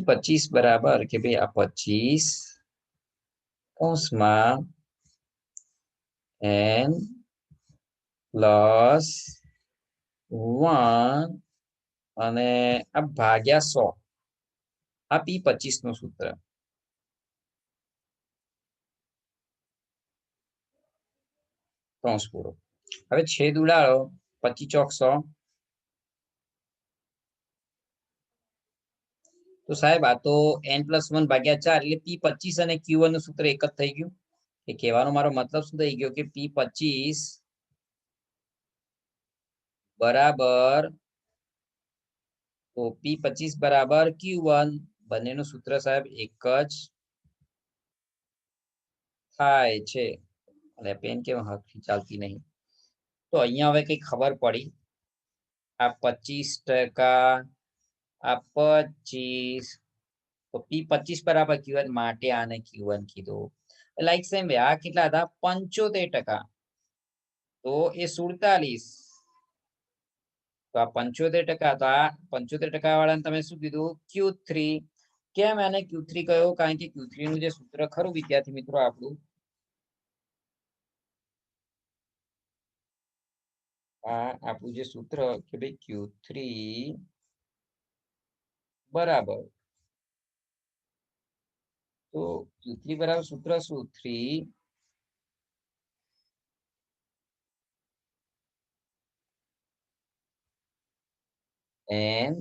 પચીસ બરાબર કે ભાઈ આ પચીસ કૌંસમાં એન પ્લસ વન અને આ ભાગ્યા સો. આ પી પચીસનું સૂત્ર. કૌંસ પૂરો. હવે છેદ ઉડાડો. પચી ચોક સો. તો સાહેબ, આ તો એન પ્લસ વન ભાગ્યા ચાર એટલે પી પચીસ અને ક્યુ વનનું સૂત્ર એક જ થઈ ગયું. એ કહેવાનો મારો મતલબ શું થઈ ગયો કે પી પચીસ બરાબર, તો પી પચીસ બરાબર ક્યુ વન બંનેનું સૂત્ર સાહેબ એક જ થાય છે. અને પેન કેમ હરખી ચાલતી નહીં. તો અહીંયા હવે કઈ ખબર પડી. આ પચીસ ટકા આ પચીસ. તો પી પચીસ બરાબર ક્યુ માટે આને ક્યુ વન કીધું. લાઈક સેમ વે આ કેટલા હતા? પંચોતેર ટકા. તો એ સુડતાલીસ. તો આ પંચોતેર ટકા, તો આ પંચોતેર ટકા વાળાને તમે શું કીધું? ક્યુ થ્રી કેમ એને ક્યુ થ્રી કહ્યો? કારણ કે ક્યુ થ્રી નું જે સૂત્ર ખરું, વિદ્યાર્થી મિત્રો, આપણું. આ આપણું જે સૂત્ર કે ભાઈ ક્યુ થ્રી બરાબર. તો થ્રી બરાબર સૂત્ર શું? Three n.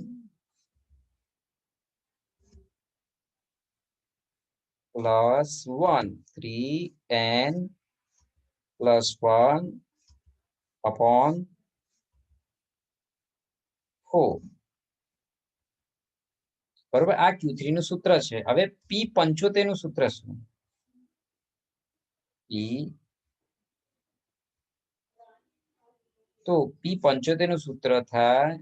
Plus 1 3n plus 1 upon 4 બરોબર? આ ક્યુ થ્રી નું સૂત્ર છે. હવે પી પંચોતેરનું સૂત્ર શું? પી તો પી પંચોતેરનું સૂત્ર થાય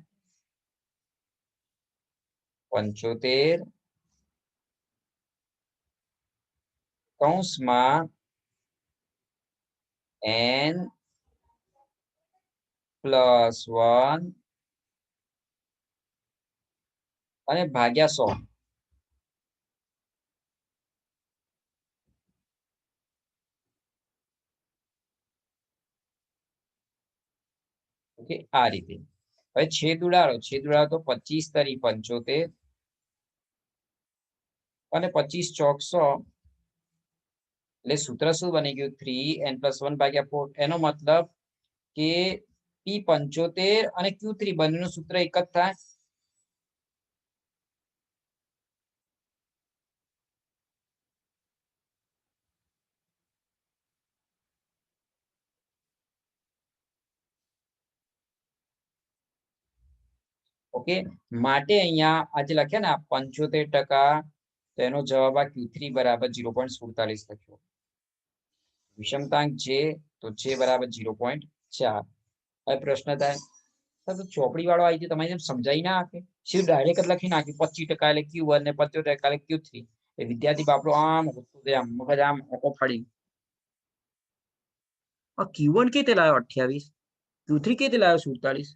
પંચોતેર કૌંસમાં એન પ્લસ વન અને ભાગ્યા સો. ઓકે આ રીતે. હવે છેદ ઉડાડો. છેદ ઉડાડો તો પચીસ તરી પંચોતેર. અને પચીસ ચોકસો એટલે સૂત્ર શું બની ગયું? થ્રી એન પ્લસ વન ભાગ્યા ફોર એનો મતલબ કે પી પંચોતેર અને ક્યુ થ્રી બંનેનું સૂત્ર એક જ થાય. ઓકે? માટે અહીંયા આજે લખ્યા ને પંચોતેર ટકા, તો એનો જવાબ આ ક્યુ બરાબર ઝીરો પોઈન્ટ સુડતાલીસ લખ્યો. વિષમતાંક જે તો જે બરાબર ઝીરો પોઈન્ટ ચાર. હવે પ્રશ્ન થાય ચોપડી વાળો આવી ગયો, તમારે જેમ સમજાઈ ના આપે? શું ડાયરેક્ટ લખી નાખ્યું? પચીસ ટકા એટલે ક્યુ વન ને પચોતેર ટકા એટલે ક્યુ થ્રી એ વિદ્યાર્થી બાપડો આમ આમ મગજ આમ ઓકો ફાડી ક્યુ વન કેતે લાવ્યો અઠ્યાવીસ. ક્યુ થ્રી કેતે લાવ્યો સુડતાલીસ.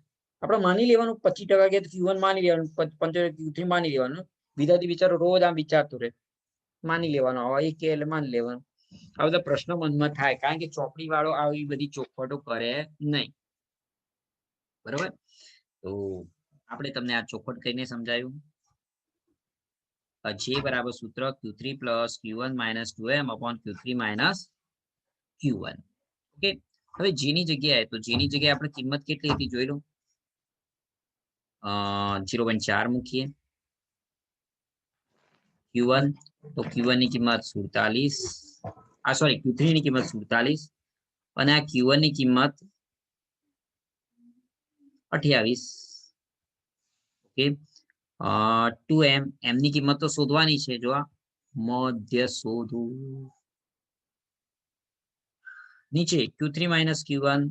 આપણે માની લેવાનું પચીસ ટકા કે ક્યુ વન માની લેવાનું પંચોતેર થ્રી માની લેવાનું. વિદ્યાર્થી બિચારો રોજ આમ વિચારતો રહે. માની લેવાનું હવે એ કે માની લેવાનું. આ બધા પ્રશ્નો મનમાં થાય, કારણ કે ચોપડી વાળો આવી બધી ચોખવટો કરે નહીં. બરોબર? તો આપણે તમને આ ચોખવટ કહીને સમજાયું. જે બરાબર સૂત્ર Q three plus Q one minus two M upon Q three minus Q one okay? હવે જેની જગ્યાએ, તો જેની જગ્યાએ આપણે કિંમત કેટલી હતી જોઈ લો. ઝીરો પોઈન્ટ ચાર મૂકીએ. ક્યુ વન તો ક્યુ વનની કિંમત સુડતાલીસ. આ સોરી ક્યુ થ્રી ની કિંમત સુડતાલીસ. અને આ ક્યુ વનની કિંમત અઠ્યાવીસ. ઓકે ટુ એમ એમ ની કિંમત તો શોધવાની છે, જો મધ્ય શોધવું. નીચે Q three minus Q one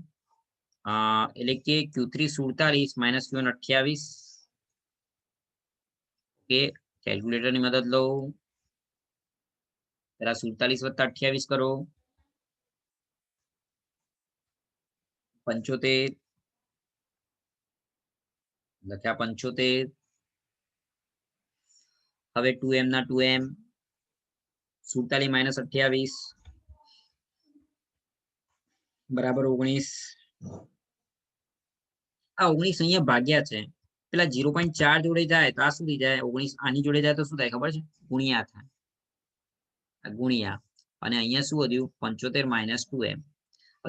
એટલે કે ક્યુ થ્રી સુડતાલીસ માઇનસ ક્યુ અઠ્યાવીસ. કે કેલ્ક્યુલેટરની મદદ લો પેલા સુડતાલીસ વત્તા અઠ્યાવીસ કરો. પંચોતેર. લખ્યા પંચોતેર. હવે ટુ એમ ના ટુ એમ સુડતાલીસ માઇનસ અઠ્યાવીસ. બરાબર ઓગણીસ. આ ઓગણીસ અહીંયા ભાગ્યા છે. પેલા ઝીરો પોઈન્ટ ચાર જોડે જાય તો આ સુધી જાય. ઓગણીસ આની જોડે જાય તો શું થાય ખબર છે? ગુણ્યા થાય. ગુણ્યા. અને અહીંયા શું વધ્યું? પંચોતેર minus two M.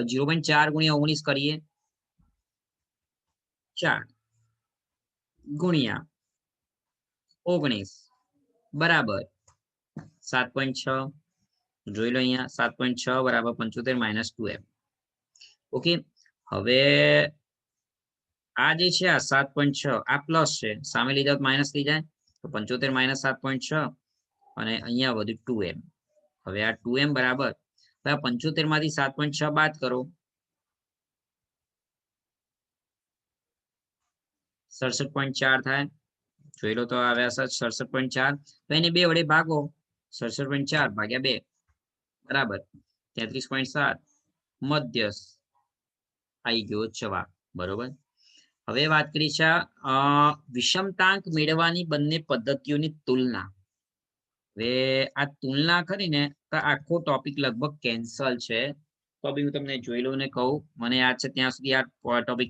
Zero point ચાર ગુણ્યા ઓગણીસ કરીએ. ચાર. ગુણ્યા. ઓગણીસ. બરાબર. સાત પોઈન્ટ છ. જોઈ લો અહીંયા. સાત પોઈન્ટ છ બરાબર પંચોતેર માઇનસ ટુ એમ. ઓકે. હવે આ જે છે, આ સાત પોઈન્ટ છ, આ પ્લસ છે. સામે લીધા માઇનસ થઈ જાય, તો પંચોતેર માઇનસ સાત પોઈન્ટ છ, અને અહીંયા વધ્યું ટુ એમ. હવે આ ટુ એમ બરાબર. હવે પંચોતેરમાંથી સાત પોઈન્ટ છ બાદ કરો. સડસઠ પોઈન્ટ ચાર થાય. જોઈ લો તો આવ્યા સાત સડસઠ પોઈન્ટ ચાર. તો એને બે વડે ભાગો. સડસઠ પોઈન્ટ ચાર ભાગ્યા બે. બરાબર. તેત્રીસ પોઈન્ટ સાત. મધ્યસ આવી ગયો જવાબ. બરોબર? હવે વાત કરી છે વિષમતાંક મેળવવાની બંને પદ્ધતિઓની તુલના. હવે આ તુલના કરીને તો આખો ટોપિક લગભગ કેન્સલ છે. તો બી હું તમને જોઈ લઉં ને કહું. મને યાદ છે ત્યાં સુધી આ ટોપિક